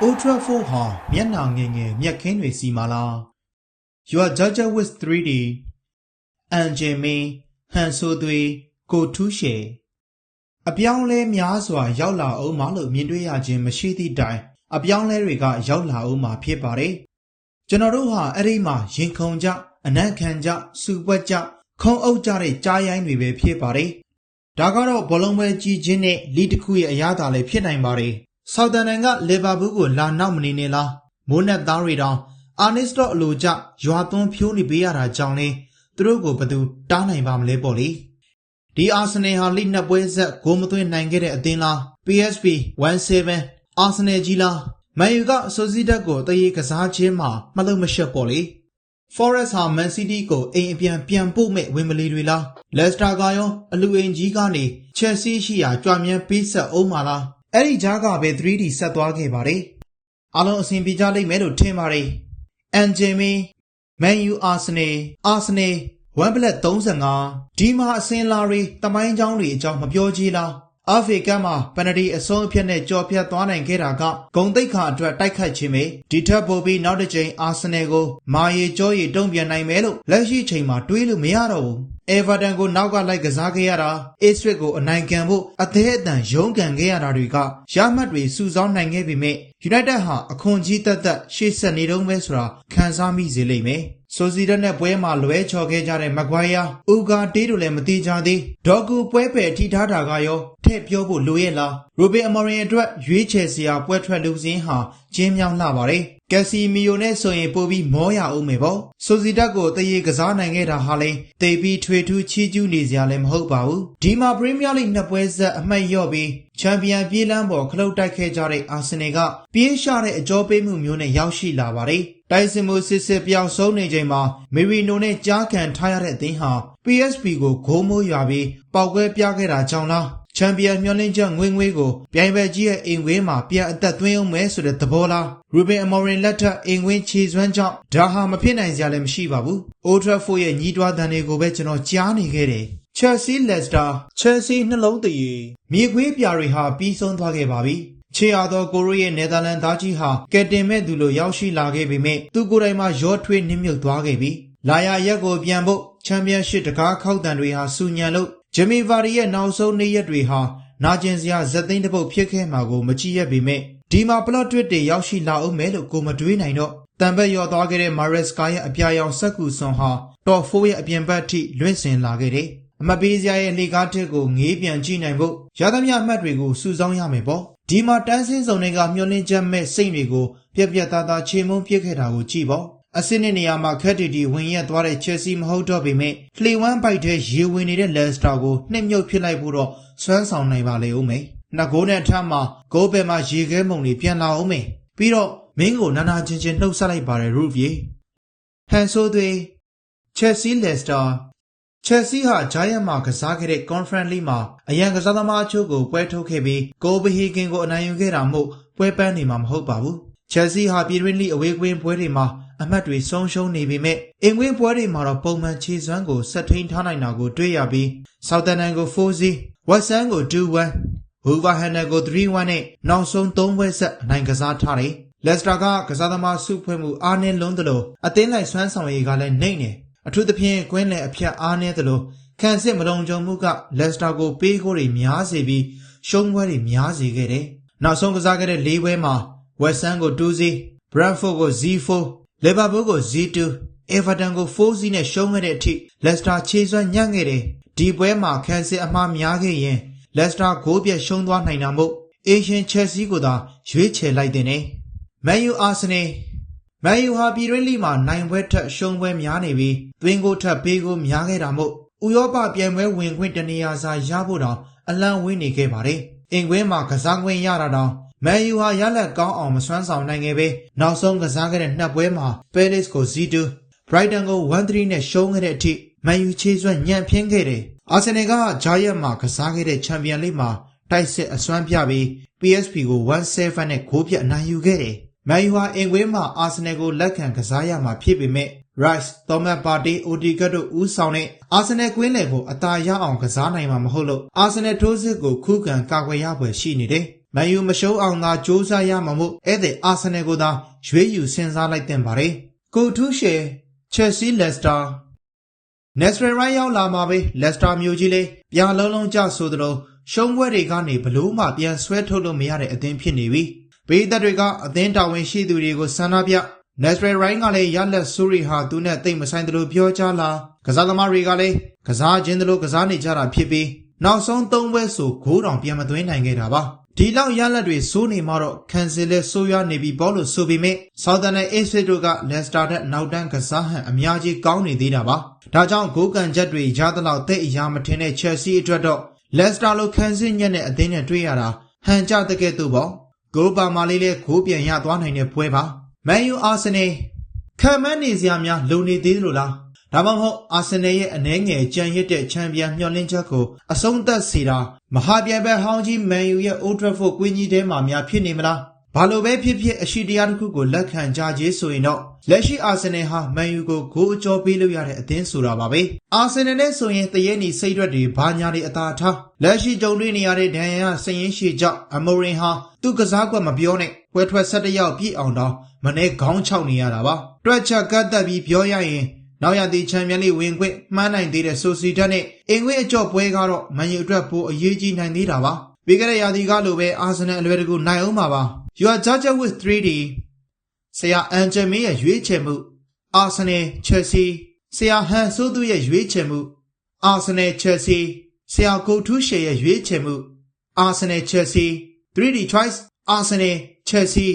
Old Trafford ဟာမျက်နှာငယ်ငယ်မျက်ခင်းတွေစီမာလား You are judged with 3D အန်ဂျင်မင်းဟန်ဆိုသွေကိုထူးရှေအပြောင်းလဲများစွာ ရောက်လာအောင်မလို့မြင်တွေ့ရခြင်းမရှိသည့်တိုင်အပြောင်းလဲတွေက ရောက်လာအောင်မှာဖြစ်ပါတယ်ကျွန်တော်တို့ဟာအဲ့ဒီမှာရင်ခုန်ကြအနံ့ခံကြစူပွက်ကြခုံအုပ်ကြတဲ့ကြားရိုင်းတွေပဲဖြစ်ပါတယ်ဒါကတော့ဘောလုံးပွဲကြီးခြင်းနဲ့လီတစ်ခုရဲ့အရာသာလည်းဖြစ်နိုင်ပါတယ် ဆောက်တန်တန်ကလီဗာပူးကိုလာနောက်မနေနဲ့လားမိုးနဲ့သားတွေတောင်အာနစ်စတော့အလိုကြရွာသွန်းဖြိုးနေပေးရတာကြောင့်လေသူတို့ကိုဘယ်သူတားနိုင်ပါမလဲပေါ့လေဒီအာဆင်နယ်ဟာလိနှစ်ပွဲဆက်ဂိုးမသွင်းနိုင်ခဲ့တဲ့အသင်းလား PSV 17အာဆင်နယ်ကြီးလားမန်ယူကဆိုစီဒတ်ကိုတရေကစားခြင်းမှာမလုံမရှက်ပေါ့လေ Forest ဟာ Man City ကိုအိမ်အပြန်ပြန်ပို့မဲ့ဝင်မလီတွေလား Leicester ကရောအလူအိမ်ကြီးကနေ Chelsea ရှိရာကြွမြန်းပေးဆက်အောင်မလား အဲ့ဒီကြားကပဲ 3D ဆက်သွားခဲ့ပါတယ်အားလုံးအဆင်ပြေကြလိမ့်မယ်လို့ထင်ပါတယ် အန်ဂျီမီမန်ယူအာဆင်နယ်အာဆင်နယ်ဝမ်ဘလက်35ဒီမှာအစင်လာတွေတမိုင်းချောင်းတွေအကြောင်းမပြောကြီးလား အာဖရိကမှာ ပနဒီအဆုံးအဖြတ်နဲ့ကြော်ဖြတ်သွားနိုင်ခဲ့တာက ဂုံတိတ်ခါအတွက် တိုက်ခိုက်ခြင်းပဲ ဒီထက်ပိုပြီး နောက်တစ်ကြိမ် အာဆင်နယ်ကို မာရီကြောရီတုံ့ပြန်နိုင်မယ်လို့ လက်ရှိချိန်မှာ တွေးလို့မရတော့ဘူးအေဗာတန်ကို နောက်ကလိုက်ကစားခဲ့ရတာအေးစရစ်ကို အနိုင်ခံဖို့ အသေးအတန် ရုန်းကန်ခဲ့ရတာတွေက ရမှတ်တွေ စုဆောင်းနိုင်ခဲ့ပေမဲ့ယူနိုက်တက်ဟာ အခွန်ကြီးတက်တက် ရှေ့ဆက်နေတော့မယ်ဆိုတာ ခံစားမိစေလိမ့်မယ် ဆိုစီရက်နဲ့ပွဲမှာ လွဲချော်ခဲ့ကြတဲ့မကွိုင်းယာဥကာတေးတို့လည်းမတိကြသေး ဒေါ်ကူပွဲပယ် ထိထားတာကရော ထည့်ပြောဖို့လိုရဲ့လားရိုဘင်အမော်ရင်အတွက်ရွေးချယ်စရာပွဲထွက်လူစင်းဟာကျင်းမြောင်းလှပါတယ်ကက်စီမီယိုနဲ့ဆိုရင်ပို့ပြီးမောရအောင်မယ်ပေါ့ဆိုစီတက်ကိုတရေကစားနိုင်ခဲ့တာဟာလည်းတေပြီးထွေထူးချီးကျူးနေစရာလည်းမဟုတ်ပါဘူးဒီမှာပရီးမီးယားလိနှစ်ပွဲဆက်အမှတ်လျော့ပြီးချန်ပီယံပြေးလန်းပေါ်ခလုတ်တိုက်ခဲ့ကြတဲ့အာဆင်နယ်ကပြေးရှာတဲ့အကြောပေးမှုမျိုးနဲ့ရောက်ရှိလာပါတယ်တိုက်စင်မှုစစ်စစ်ပြောင်းဆုံးနေချိန်မှာမီရီနိုနဲ့ကြားခံထားရတဲ့အသင်းဟာ PSP ကိုဂိုးမိုးရွာပြီးပောက်ကွဲပြခဲ့တာကြောင့်လား ချန်ပီယံမျောလင်းချက်ငွေငွေကိုပြိုင်ပွဲကြီးရဲ့အိမ်ဝင်းမှာပြန်အသက်သွင်းအောင်မဲဆိုတဲ့သဘောလားရူဘင်အမော်ရင်လက်ထက်အိမ်ဝင်းခြေစွမ်းကြောင့်ဒါဟာမဖြစ်နိုင်စရာလည်းမရှိပါဘူးအိုထရာဖိုရဲ့ညီးတွားတန်တွေကိုပဲကျွန်တော်ကြားနေခဲ့တယ်ချယ်ဆီလက်စတာချယ်ဆီနှလုံးတည်မြေခွေးပြာတွေဟာပြီးဆုံးသွားခဲ့ပါပြီချေရသောကိုရိုရဲ့နယ်သာလန်သားကြီးဟာကယ်တင်မဲ့သူလိုရောက်ရှိလာခဲ့ပေမဲ့သူကိုယ်တိုင်မှရောထွေးနှင်းမြုပ်သွားခဲ့ပြီလာယာရက်ကိုပြန်ဖို့ချန်ပီယံရှစ်တကားခောက်တန်တွေဟာစူညံလို့ ဂျမီဗာရီရဲ့နောက်ဆုံးနေ့ရက်တွေဟာနာကျင်စရာဇက်သိန်းတစ်ပုတ်ဖြစ်ခဲ့မှာကိုမကြည့်ရပေမဲ့ဒီမှာ plot twist တွေရောက်ရှိလာအောင်မဲလို့ကိုမတွေးနိုင်တော့တံပက်ရော်သွားခဲ့တဲ့ Maresca ရဲ့အပြာရောင်စက်ကူစွန်ဟာ Top 4ရဲ့အပြင်ဘက်ထိလွင့်စင်လာခဲ့တယ်အမပေးစရာရဲ့လေကားတစ်ကိုငေးပြန်ကြည့်နိုင်ဖို့ရသမျှအမှတ်တွေကိုစုဆောင်းရမယ်ပေါ့ဒီမှာတန်းစင်းစုံတွေကမျောလင်းချက်မဲ့စိတ်တွေကိုပြက်ပြက်သားသားချေမုန်းပြစ်ခဲ့တာကိုကြည့်ပေါ့ အစင်းတဲ့နေရာမှာခက်တီတီဝင်ရက်သွားတဲ့ချက်စီမဟုတ်တော့ပေမဲ့ဖလီဝမ်ဘိုက်ထဲရေဝင်နေတဲ့လက်စတာကိုနှိမ့်မြုပ်ဖြစ်လိုက်ဖို့တော့စွမ်းဆောင်နိုင်ပါလေဦးမယ်နှစ်ကိုးနဲ့ထမ်းမှာဂိုးပယ်မှာရေခဲမုံတွေပြန်လာအောင်မယ်ပြီးတော့မင်းကိုနာနာချင်းချင်းနှုတ်ဆက်လိုက်ပါတယ်ရူဖ်ရေဟန်ဆိုသွေချက်စီလက်စတာချက်စီဟာဂျိုင်းယန်မှာကစားခဲ့တဲ့ Conference League မှာအရန်ကစားသမားအချို့ကိုပွဲထုတ်ခဲ့ပြီးကိုပဟီကင်ကိုအနိုင်ယူခဲ့တာမို့ပွဲပန်းနေမှာမဟုတ်ပါဘူး။ ချက်စီဟာ ပြည်တွင်းလိအဝေးကွင်းပွဲတွေမှာ အမှတ်တွေ ဆုံးရှုံးနေပေမဲ့အင်ကွင်းပွဲတွေမှာတော့ ပုံမှန်ခြေစွမ်းကို ဆက်ထိန်ထားနိုင်တာကို တွေ့ရပြီးဆောက်တန်နန်ကို 4-0ဝက်ဆန်ကို 2-1ဝူဗာဟန်နယ်ကို 3-1 နဲ့ နောက်ဆုံး3ပွဲဆက် အနိုင်ကစားထားတယ်။လက်စတာကကစားသမားစုဖွဲ့မှု အားနည်းလွန်းသလို အသင်းလိုက် စွမ်းဆောင်ရည်ကလည်းနှိမ့်နေ။အထူးသဖြင့် ကွင်းလယ်အဖြတ် အားနည်းသလို ခံစစ်မလုံခြုံမှုကလက်စတာကို ပေးကိုတွေများစေပြီး ရှုံးပွဲတွေ များစေခဲ့တယ်။နောက်ဆုံးကစားခဲ့တဲ့ ၄ ပွဲမှာ ဝက်ဆန်ကို 2-0, Brentford ကို 0-4, Liverpool ကို 0-2, Everton ကို4-0နဲ့ရှုံးခဲ့တဲ့အထိလက်စတာခြေစွမ်းညံ့ခဲ့တယ်။ဒီပွဲမှာခံစစ်အမှားများခဲ့ရင်လက်စတာဂိုးပြတ်ရှုံးသွားနိုင်တာမို့အေရှန်ချက်စီကိုသာရွေးချယ်လိုက်တဲ့နေ။မန်ယူအာဆင်နယ်မန်ယူဟာပြည်တွင်းလိမှာနိုင်ပွဲထက်ရှုံးပွဲများနေပြီးသွင်းကိုထက်ပေးကိုများခဲ့တာမို့ဥရောပပြိုင်ပွဲဝင်ခွင့်တနေရာစာရဖို့တောင်အလန့်ဝင်းနေခဲ့ပါတယ်။အင်ကွင်းမှာကစားခွင့်ရတာတောင် မန်ယူဟာရလက်ကောင်းအောင်မစွမ်းဆောင်နိုင်ခဲ့ပဲနောက်ဆုံးကစားခဲ့တဲ့နှစ်ပွဲမှာပဲလစ်ကို0-2 Brighton ကို1-3နဲ့ရှုံးခဲ့တဲ့အထိမန်ယူချေစွမ်းညံ့ဖျင်းခဲ့တယ်။အာဆင်နယ်ကဂျာယက်မှာကစားခဲ့တဲ့ချန်ပီယံလိမှာတိုက်စစ်အစွမ်းပြပြီး PSP ကို1-7နဲ့ဂိုးပြအနိုင်ယူခဲ့တယ်။မန်ယူဟာအင်ကွင်းမှာအာဆင်နယ်ကိုလက်ခံကစားရမှာဖြစ်ပေမဲ့ Rice, Thomas Partey, Odegaard တို့ဦးဆောင်တဲ့အာဆင်နယ်ကွင်းလယ်ကိုအသာရအောင်ကစားနိုင်မှာမဟုတ်လို့အာဆင်နယ်ထိုးစစ်ကိုခုခံကာကွယ်ရပွဲရှိနေတယ် မန်ယူမရှုံးအောင်သာစ조사ရမှာမို့ဧည့်သည်အာဆင်နယ်ကိုသာရွေးယူစဉ်းစားလိုက်တင်ပါတယ်ကိုထူးရှယ်ချက်စီလက်စတာနက်စရယ်ရိုင်းရောက်လာမှာပဲလက်စတာမျိုးကြီးလေးပြာလုံးလုံးကြဆိုသလိုရှုံးပွဲတွေကနေဘလို့မှပြန်ဆွဲထုတ်လို့မရတဲ့အသင်းဖြစ်နေပြီဘေးသက်တွေကအသင်းတာဝန်ရှိသူတွေကိုဆန္ဒပြနက်စရယ်ရိုင်းကလည်းရလက်ဆိုရီဟာသူနဲ့တိတ်မဆိုင်တယ်လို့ပြောကြလားကစားသမားတွေကလည်းကစားခြင်းတယ်လို့ကစားနေကြတာဖြစ်ပြီးနောက်ဆုံးသုံးပွဲဆိုဂိုးတောင်ပြန်မသွင်းနိုင်ခဲ့တာပါ ဒီလောက်ရလက်တွေစိုးနေမှတော့ခံစင်လက်ဆိုးရွားနေပြီဘောလို့ဆိုပေမဲ့ဆောက်တန်နဲ့အေးစ်တို့ကလက်စတာထက်နောက်တန်းကစားဟန်အများကြီးကောင်းနေသေးတာပါဒါကြောင့်ဂိုးကန်ချက်တွေရသလောက်တိတ်အရာမထင်တဲ့ချက်စီအတွက်တော့လက်စတာလိုခံစင်ညက်နဲ့အသင်းနဲ့တွေ့ရတာဟန်ကြတဲ့ကဲ့သို့ပေါ့ဂိုးပါမာလေးလေးဂိုးပြန်ရသွားနိုင်တဲ့ပွဲပါမန်ယူအာဆင်နယ်ခံမန်းနေစရာများလုံနေသေးလို့လား ဒါမှမဟုတ် အာဆင်နယ်ရဲ့ အနှဲငယ်ကြံရစ်တဲ့ ချန်ပီယံမျှော်လင့်ချက်ကို အဆုံးသတ်စေတာ မဟာပြိုင်ဘက်ဟောင်းကြီး မန်ယူရဲ့ Old Trafford ကွင်းကြီးထဲမှာများ ဖြစ်နေမလား ဘာလို့ပဲဖြစ်ဖြစ် အရှိတရားတစ်ခုကို လက်ခံကြခြင်းဆိုရင်တော့ လက်ရှိ အာဆင်နယ်ဟာ မန်ယူကို ဂိုးအကျော်ပေးလို့ရတဲ့ အသင်းဆိုတာပါပဲ အာဆင်နယ်နဲ့ဆိုရင်တရေနီစိတ်ရွက်တွေ ဘာညာတွေ အသာထား လက်ရှိကြုံတွေ့နေရတဲ့ ဒဏ်ရာရစရင်ရှိကြောင့် အမိုရင်ဟာ သူ့ကစားကွက်မပြောနဲ့ ပွဲထွက် ၁၁ရောက်ပြည့်အောင်တော့မနေ့ခေါင်းချောက်နေရတာပါ တွက်ချက်ကတ်တက်ပြီး ပြောရရင် နောက်ရသည့်ချန်ပီယံလိဝင်ခွင့်မှန်းနိုင်သေးတဲ့ဆိုစီတက်နဲ့အင်္ဂလိပ်အကျော်ပွဲကတော့မန်ယူအတွက်ပိုအရေးကြီးနိုင်သေးတာပါပြီးခဲ့တဲ့ရာသီကလိုပဲအာဆင်နယ်အလွယ်တကူနိုင်အောင်ပါပါ You are judged with 3D ဆရာအန်ဂျယ်မင်းရဲ့ရွေးချယ်မှုအာဆင်နယ်ချက်စီဆရာဟန်ဆိုးသူရဲ့ရွေးချယ်မှုအာဆင်နယ်ချက်စီဆရာကိုထူးရှေရဲ့ရွေးချယ်မှုအာဆင်နယ်ချက်စီ 3D choice အာဆင်နယ်ချက်စီ